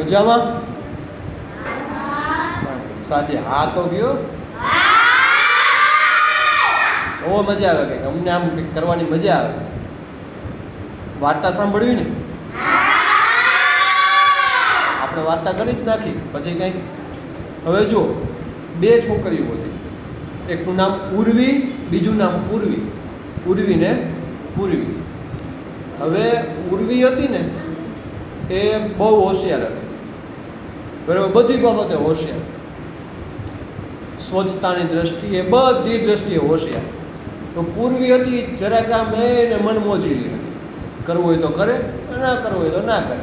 મજામાં? સાદી હા તો ગયો. બહુ મજા આવે કંઈક. અમને આમ કંઈક કરવાની મજા આવે. વાર્તા સાંભળવી ને? આપણે વાર્તા કરી જ નાખી. પછી કંઈક. હવે જો બે છોકરીઓ હતી. એકનું નામ ઉર્વી બીજું નામ પૂર્વી. ઉર્વી ને પૂર્વી. હવે ઉર્વી હતી ને, એ બહુ હોશિયાર હતી. બરાબર? બધી બાબતે હોશિયાર. સ્વચ્છતાની દ્રષ્ટિએ બધી દ્રષ્ટિએ હોશિયાર. તો પૂર્વી હતી જરાક આમ એને મન મોજી લે કરવું હોય તો કરે, ના કરવું હોય તો ના કરે.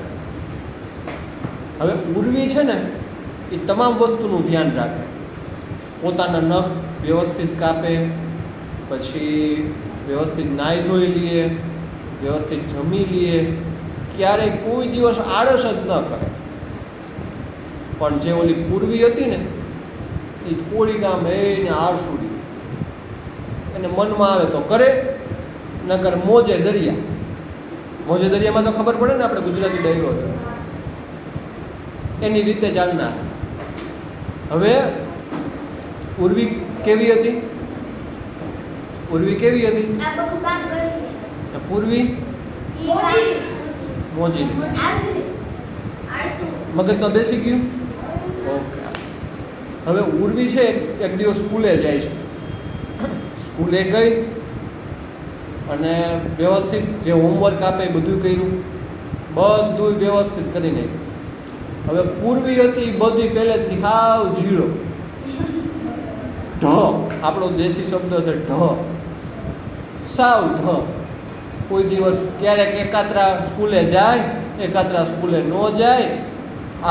હવે પૂર્વી છે ને, એ તમામ વસ્તુનું ધ્યાન રાખે. પોતાના નખ વ્યવસ્થિત કાપે, પછી વ્યવસ્થિત નાહી ધોઈ લઈએ વ્યવસ્થિત જમી લઈએ ક્યારેય કોઈ દિવસ આળસ જ ન કરે. પણ જે ઓલી પૂર્વી હતી ને એ કોળી ગામ એને આળસુડી એને મનમાં આવે તો કરે નકર મોજે દરિયા. મોજે દરિયામાં તો ખબર પડે ને આપણે ગુજરાતી ડાયરો. એની રીતે ચાલનાર. હવે પૂર્વી કેવી હતી? પૂર્વી કેવી હતી? પૂર્વી? મોજી મગજમાં બેસી ગયું? હવે ઉર્વી છે, એક દિવસ સ્કૂલે જાય છે. સ્કૂલે ગઈ અને વ્યવસ્થિત જે હોમવર્ક આપે એ બધું કર્યું. બધું વ્યવસ્થિત કરી નાખ્યું. હવે પૂર્વી હતી બધી પહેલેથી હાવ ઝીરો ઢ આપણો દેશી શબ્દ છે ઢ સાવ ઢ કોઈ દિવસ ક્યારેક એકાત્રા સ્કૂલે જાય, એકાત્રા સ્કૂલે ન જાય,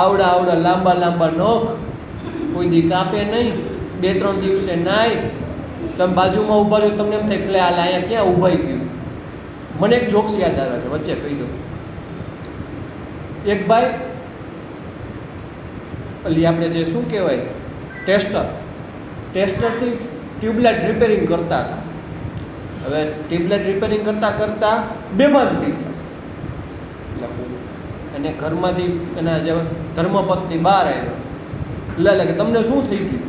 આવડા આવડા લાંબા લાંબા નખ કોઈ દી કાપે નહીં. બે, ત્રણ દિવસે નાય. તમે બાજુમાં ઊભા રહ્યો, તમને એમ થાય કે, લે, આ લે, અહીંયા ક્યાં ઊભાઈ ગયું? મને એક જોક્સ યાદ આવે છે, વચ્ચે કહી દઉં. એક ભાઈ ઓલી આપણે જે શું કહેવાય, ટેસ્ટર. ટેસ્ટરથી ટ્યુબલાઇટ રિપેરિંગ કરતા હતા. હવે ટ્યુબલાઇટ રિપેરિંગ કરતાં કરતાં બેભાન થઈ ગયા. એટલે અને ઘરમાંથી, એના જે ધર્મપત્ની બહાર આવ્યો. એટલે કે તમને શું થઈ ગયું?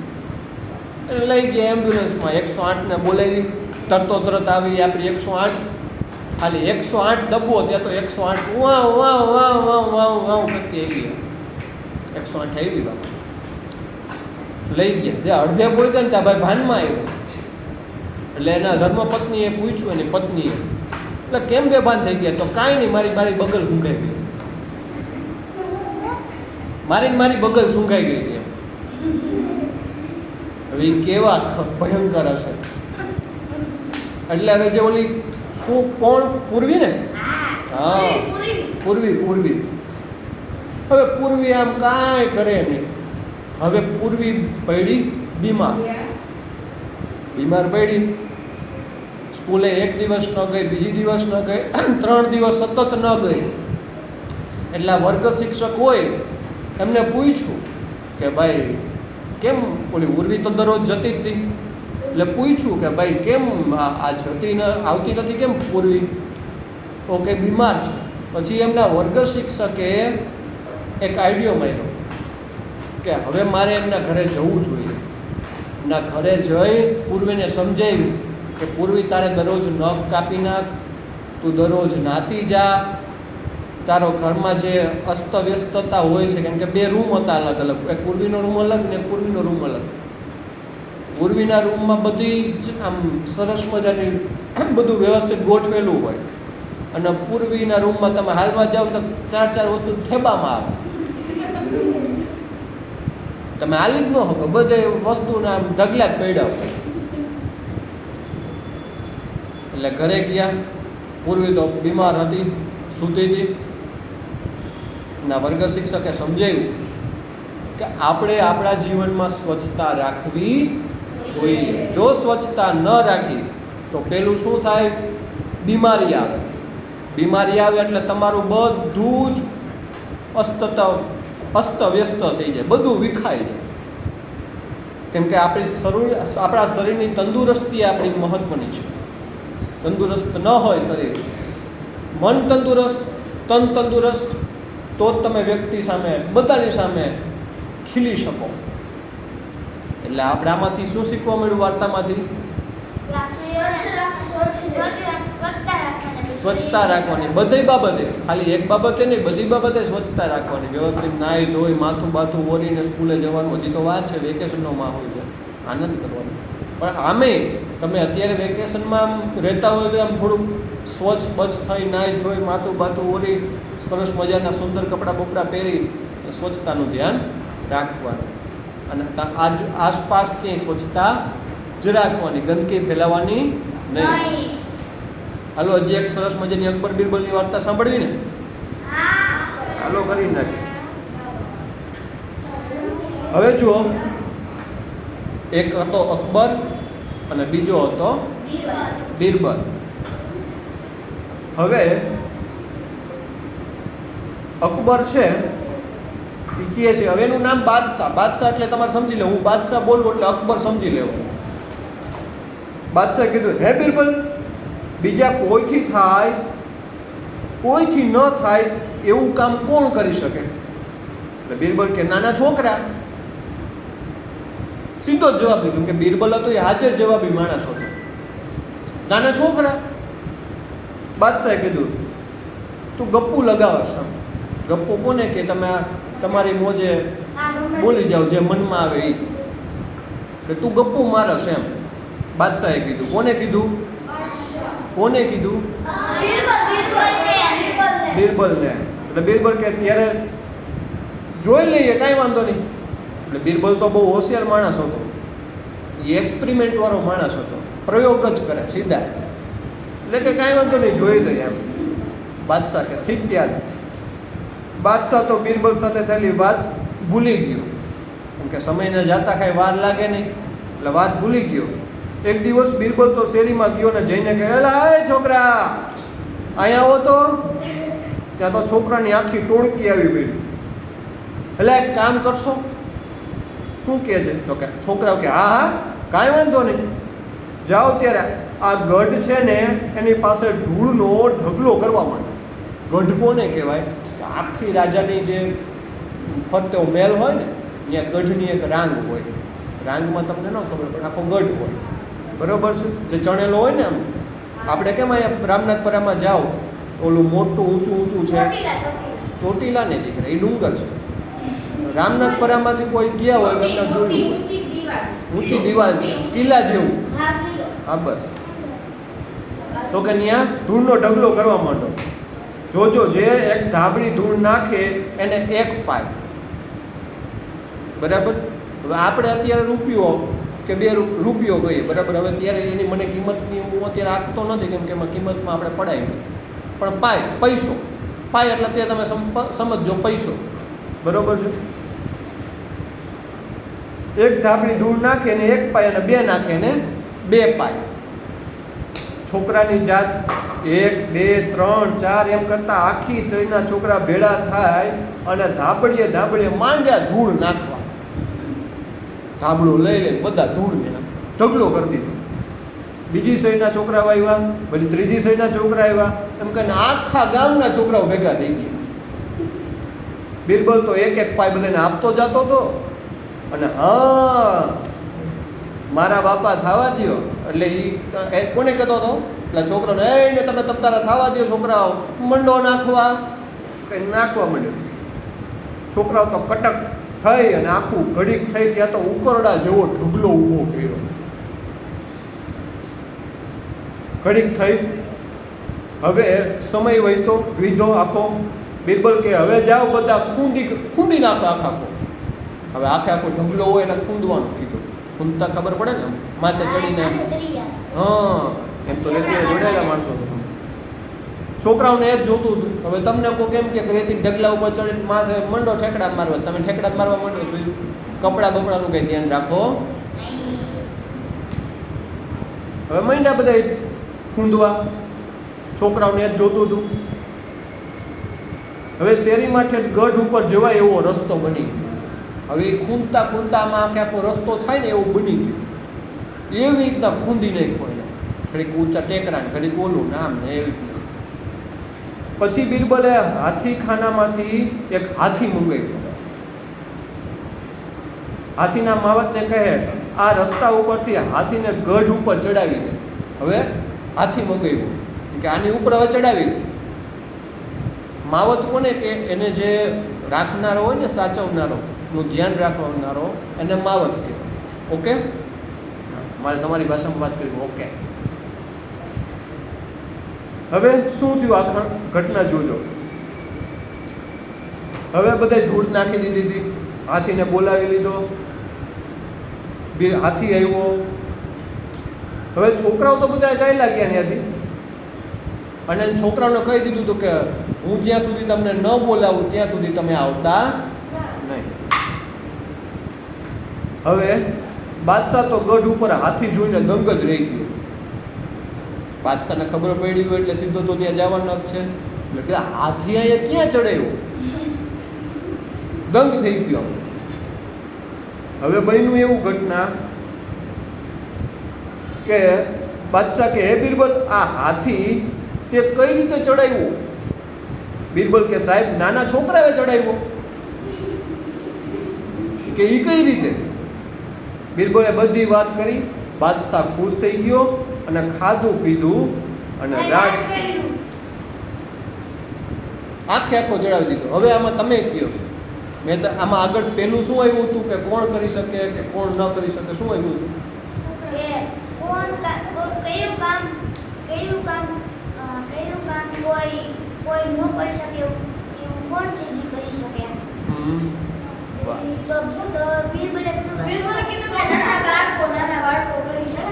લઈ ગયા એમ્બ્યુલન્સમાં. એકસો આઠને બોલાવી. તરતો તરત આવી આપણી એકસો આઠ. ખાલી એકસો આઠ ડબ્બો ત્યાં તો એકસો આઠ વા વા વા વા વા વાવ કરતી આવી એકસો આઠ આવી બાપા. લઈ ગયા. જે અડધે બોલતા ને ત્યાં ભાઈ ભાનમાં આવ્યો. એટલે એના ધર્મપત્નીએ પૂછ્યું એની પત્નીએ એટલે કેમ બેભાન થઈ ગયા? તો કાંઈ નહીં, મારી મારી બગલ સૂંઘાઈ ગઈ. મારી મારી બગલ સૂંઘાઈ ગઈ હતી. હવે કેવા ભયંકર હશે. એટલે હવે જે ઓલી શું કોણ? પૂર્વી ને? હા. પૂર્વી પૂર્વી. હવે પૂર્વી આમ કાંઈ કરે નહીં. હવે પૂર્વી પડી બીમાર. બીમાર? પડી. સ્કૂલે એક દિવસ ન ગઈ બીજી દિવસ ન ગઈ ત્રણ દિવસ સતત ન ગઈ. એટલે વર્ગ શિક્ષક હોય એમને પૂછ્યું કે ભાઈ કેમ ઓલી ઉર્વી તો દરરોજ જતી જ હતી? એટલે પૂછ્યું કે ભાઈ, કેમ આ જતી ન આવતી નથી કેમ પૂર્વી તો કે બીમાર છે. પછી એમના વર્ગ શિક્ષકે એક આઈડિયો માર્યો કે હવે મારે એમના ઘરે જવું જોઈએ. એમના ઘરે જઈ પૂર્વીને સમજાવ્યું કે પૂર્વી તારે દરરોજ નખ કાપી નાખ. તું દરરોજ નાતી જા. તારો ઘરમાં જે અસ્તવ્યસ્તતા હોય છે, કેમ કે બે રૂમ હતા અલગ અલગ. એક પૂર્વીનો રૂમ અલગ ને પૂર્વીનો રૂમ અલગ. પૂર્વીના રૂમમાં બધી જ આમ સરસ મજાની બધું વ્યવસ્થિત ગોઠવેલું હોય. અને પૂર્વીના રૂમમાં તમે હાલમાં જાઓ તો ચાર ચાર વસ્તુ ઠેબામાં આવે. તમે હાલી જ ન શકો. બધે વસ્તુના આમ ઢગલા જ પડ્યા એટલે ઘરે ગયા. પૂર્વી તો બીમાર હતી, સૂતી હતી. ના વર્ગ શિક્ષકે સમજાવ્યું કે આપણે આપણા જીવનમાં સ્વચ્છતા રાખવી જોઈએ. જો સ્વચ્છતા ન રાખી, તો પેલું શું થાય? બીમારી આવે. બીમારી આવે એટલે તમારું બધું જ અસ્તતા, અસ્તવ્યસ્ત થઈ જાય, બધું વિખાઈ જાય. કેમ કે આપણી શરીર, આપણા શરીરની તંદુરસ્તી આપણી મહત્ત્વની છે. તંદુરસ્ત ન હોય શરીર. મન તંદુરસ્ત, તન તંદુરસ્ત તો જ તમે વ્યક્તિ સામે, બધાની સામે ખીલી શકો. એટલે આપણે આમાંથી શું શીખવા મળ્યું વાર્તામાંથી? સ્વચ્છતા રાખવાની. બધી બાબતે. ખાલી એક બાબતે નહીં, બધી બાબતે સ્વચ્છતા રાખવાની. વ્યવસ્થિત નાહી ધોઈ, માથું બાથું ઓરીને સ્કૂલે જવાનું, હજી તો વાર છે વેકેશનનો માહોલ છે. આનંદ કરવાનો. પણ આમે તમે અત્યારે વેકેશનમાં આમ રહેતા હોય તો આમ થોડુંક સ્વચ્છ બચ્છ થઈ નાહી ધોઈ માથું બાથું ઓરી સરસ મજાના સુંદર કપડાં બપડા પહેરી સ્વચ્છતાનું ધ્યાન રાખવાનું. અને આજ આસપાસ ક્યાંય સ્વચ્છતા જ રાખવાની ગંદકી ફેલાવવાની નહીં. હાલો હજી એક સરસ મજાની અકબર બિરબલની વાર્તા સાંભળવી ને? હાલો કરી નાખી હવે જુઓ એક હતો અકબર અને બીજો હતો બિરબલ. હવે અકબર છે એ કહે છે, હવે એનું નામ બાદશાહ. બાદશાહ એટલે તમારે સમજી લો, હું બાદશાહ બોલું એટલે અકબર સમજી લેવું. બાદશાહ કીધું, હે બિરબલ, બીજા કોઈથી થાય, કોઈથી ન થાય, એવું કામ કોણ કરી શકે? એટલે બિરબલ કે, નાના છોકરા સીધો જ જવાબ દીધો કે બિરબલ હતો એ હાજર જવાબી માણસ હતો. નાના છોકરા બાદશાહે કીધું તું ગપ્પુ લગાવશ આમ. ગપ્પુ કોને કે તમે આ તમારી મોજે બોલી જાઓ જે મનમાં આવે એ કે તું ગપ્પુ મારસ એમ. બાદશાહે કીધું કોને કીધું? કોને કીધું? બિરબલને. એટલે બિરબલ કે ત્યારે જોઈ લઈએ કાંઈ વાંધો નહીં. એટલે બિરબલ તો બહુ હોશિયાર માણસ હતો. એ એક્સપેરિમેન્ટવાળો માણસ હતો. પ્રયોગ જ કરે, સીધા. એટલે કે કાંઈ વાંધો નહીં, જોઈ લઈએ એમ. બાદશાહ કે ઠીક ત્યારે બાદશાહ તો બિરબલ સાથે થયેલી વાત ભૂલી ગયો. કેમ કે સમયને જાતા કાંઈ વાર લાગે નહીં. એટલે વાત ભૂલી ગયો. એક દિવસ બિરબલ તો શેરીમાં ગયો ને જઈને કહે એ છોકરા! અહીંયા આવો તો. ત્યાં તો છોકરાની આખી ટોળકી આવી ગઈ એટલે એક કામ કરશો? શું કહે છે? તો કે છોકરાઓ કે હા હા કાંઈ વાંધો નહીં. જાઓ ત્યારે. આ ગઢ છે ને એની પાસે ધૂળનો ઢગલો કરવા માંડે. ગઢ કોને કહેવાય? કે આખી રાજાની જે ફરતે મહેલ હોય ને ત્યાં ગઢની એક રાંગ હોય. રાંગમાં તમને ન ખબર પણ આખો ગઢ હોય. બરોબર છે? જે ચણેલો હોય ને આમ. આપણે કેમ અહીંયા રામનાથપરામાં જાઓ? ઓલું મોટું ઊંચું ઊંચું છે. ચોટીલા ને દીકરા એ ડુંગર છે. રામનાથપરામાંથી કોઈ ગયા હોય એમના જોયું હોય. ઊંચી દિવાલ. છે. કિલ્લા જેવું. હા બસ. તો કે ત્યાં ધૂળનો ઢગલો કરવા માંડો. જોજો જે એક ધાબળી ધૂળ નાખે એને એક પાય. બરાબર? હવે આપણે અત્યારે રૂપિયો કે બે રૂપિયો કહીએ બરાબર? હવે ત્યારે એની મને કિંમતની હું અત્યારે આપતો નથી કેમ કે એમાં કિંમતમાં આપણે પડાય નહીં. પણ પાય પૈસો. પાય એટલે તે તમે સમ- સમજજો પૈસો. બરાબર છે? એક ધાબળી ધૂળ નાખે ને એક પાય અને બે નાખે ને બે પાય. છોકરાની જાત એક, બે, ત્રણ, ચાર, એમ કરતા આખી શરીરના છોકરા ભેળા થાય અને ધાબળીએ ધાબળીએ માંડ્યા ધૂળ નાખવા. ધાબળું લઈ લે બધા ધૂળ ને ઢગલો કરી દીધો. બીજી સૈડના છોકરાઓ આવ્યા, પછી ત્રીજી સૈડના છોકરા આવ્યા, એમ કહીને આખા ગામના છોકરાઓ ભેગા થઈ ગયા. બિરબલ તો એક એક પાય બધાને આપતો જતો હતો. અને હા, મારા બાપા થવા દ્યો. એટલે એ કોને કહેતો હતો? એટલે છોકરાને એને તમે તમ તારા થવા દો છોકરાઓ. મંડો નાખવા. કંઈ નાખવા માંડ્યો? છોકરાઓ તો કટક થઈ અને આખું ઘડીક થઈ ત્યાં તો ઉકરડા જેવો ઢગલો ઊભો કર્યો. ઘડીક થઈ. હવે સમય વહીતો, વિધો આખો. બિરબલ કે, હવે જાઓ બધા, ખૂંદી ખૂંદી નાખો આખા આખો. હવે આખે આખો ઢગલો હોય એને ખૂંદવાનું કીધું. ખૂંદતા ખબર પડે ને? માથે ચડીને હા એમ તો રેતી જોડાયેલા માણસો છે. છોકરાઓને એ જ જોતું હતું. હવે તમને કોઈ કેમ કે રેતી ઢગલા ઉપર ચડીને માથે મંડો ઠેકડા મારવા. તમે ઠેકડા મારવા માંડો છો કપડાં બપડાનું કંઈ ધ્યાન રાખો. હવે મંડ્યા બધા ખૂંદવા. છોકરાઓને એ જ જોતું હતું. હવે શેરીમાં ઠેઠ ગઢ ઉપર જવાય એવો રસ્તો બની ગયો. હવે ખૂંદતા ખૂંદતામાં ક્યાંક રસ્તો થાય ને એવું બની ગયું. એવી રીતના ખૂંદી નહીં ખોઈને ઘડીક ઊંચા ટેકરા ને ઘડીક ઓલું નામ ને એવી રીતના પછી બિરબલે હાથી ખાનામાંથી એક હાથી મંગાવ્યો. હાથીના માવતને કહે, આ રસ્તા ઉપરથી હાથીને ગઢ ઉપર ચડાવી દે. હવે હાથી મંગાવ્યું. કે, આની ઉપર હવે ચડાવી દે. માવત કોને કે, એને જે રાખનારો હોય ને સાચવનારો નું ધ્યાન રાખનારો એને માવત કહેવાય. ઓકે? મારે તમારી ભાષામાં વાત કરી ઓકે. હવે શું થયું આ ઘટના જોજો. હવે બધાય ધૂળ નાખી દીધી હતી. હાથીને બોલાવી લીધો. હાથી આવ્યો. હવે છોકરાઓ તો બધા ચાલ્યા ગયા ત્યાંથી. અને છોકરાઓને કહી દીધું હતું કે હું જ્યાં સુધી તમને ન બોલાવું, ત્યાં સુધી તમે આવતા નહીં હવે બાદશાહ તો ગઢ ઉપર હાથી જોઈને દંગ જ રહી ગયો. બાદશાહને ખબર પડી ગયો એટલે સીધો તો ત્યાં જવાનો જ છે. એટલે કે હાથી અહીંયા ક્યાં ચડાયો? દંગ થઈ ગયો હવે બન્યું એવું ઘટના કે બાદશાહ કે, હે બિરબલ, આ હાથી તે કઈ રીતે ચડાવ્યું? બિરબલ કે, સાહેબ, નાના છોકરાએ ચડાવ્યો. કે એ કઈ રીતે? બિરબલે બધી વાત કરી બાદશાહ ખુશ થઈ ગયો અને ખાધું પીધું અને રાજ આખે આખો ચડાવી દીધો. હવે આમાં તમે કયો? મેં તો આમાં આગળ પહેલું શું આવ્યું હતું કે કોણ કરી શકે કે કોણ ન કરી શકે? શું આવ્યું હતું? કયું કામ કયું કામ કોઈ કોઈ ન કરી શકે એવું કોણ છે જે કરી શકે હમ. વાહ. તો તો બિરબલે કીધું કે- બિરબલે કીધું કે નાના બાળકો નાના બાળકો કરી શકે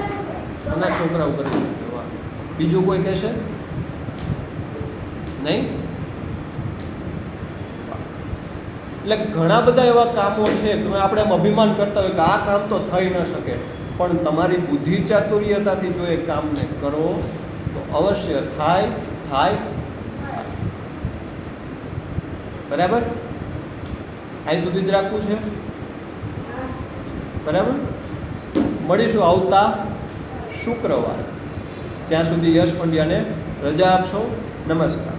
નાના છોકરાઓ કરી બીજું કોઈ કહેશે? નહીં? એટલે ઘણા બધા એવા કામો છે, તમે આપણે એમ અભિમાન કરતા હોય કે આ કામ તો થઈ ન શકે. પણ તમારી બુદ્ધિ ચાતુર્યતાથી જો એ કામને કરો, તો અવશ્ય થાય થાય. બરાબર? અહીં સુધી જ રાખવું છે? બરાબર? મળીશું આવતા શુક્રવારે. ત્યાં સુધી યશ પંડ્યાને રજા આપશો. નમસ્કાર.